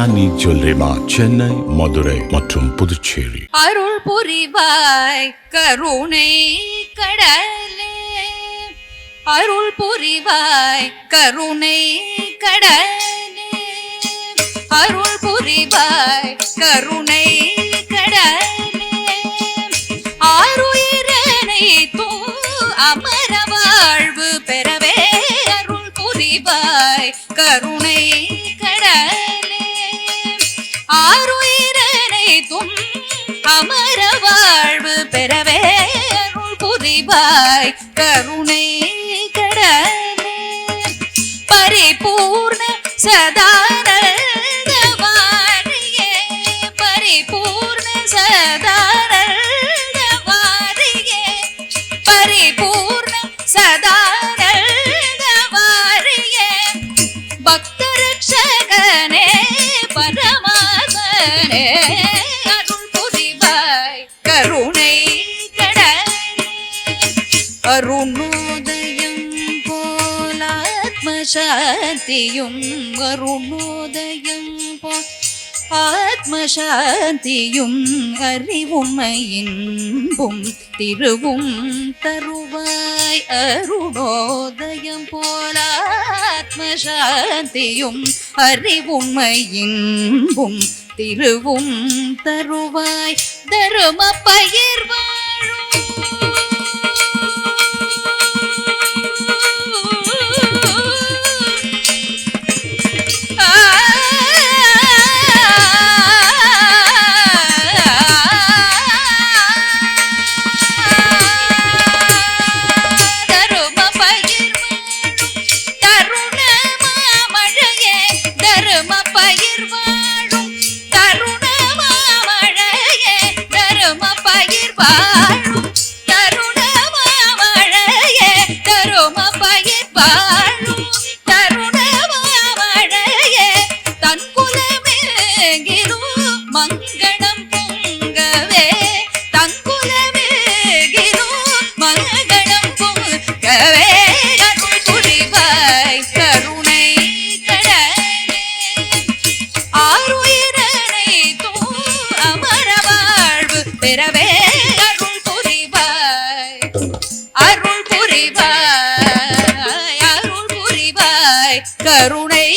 Jewellery ஜுவல்லரிமா Chennai Madurai மற்றும் புதுச்சேரி அருள் புரிவாய் கருணை கடலே. அருள் புரிவாய் கருணை கடலே. அருள் புரிவாய் கருணை கடலே. ஆறுயிரனை தூ அமர வாழ்வு பெறவே. அருள் புரிவாய் கருணை கடலே. ஆறுயிரனை தும் அமர வாழ்வு பெறவே அருள் புரிவாய் கருணை கடலே. பரிபூர்ண சதா அருள் புரிவாய். கருணை. அருணோதயம் போலாத்மசாந்தியும் அருணோதயம் போல் ஆத்மசாந்தியும் அறிவுமையின்பும் திருவும் தருவாய். அருணோதயம் போலாத்மசாந்தியும் அறிவுமையின்பும் திருவும் தருவாய். தரும பயிர் வாழும் பெறவே அருள் புரிவாய். அருள் புரிவாய் அருள் புரிவாய். கருணை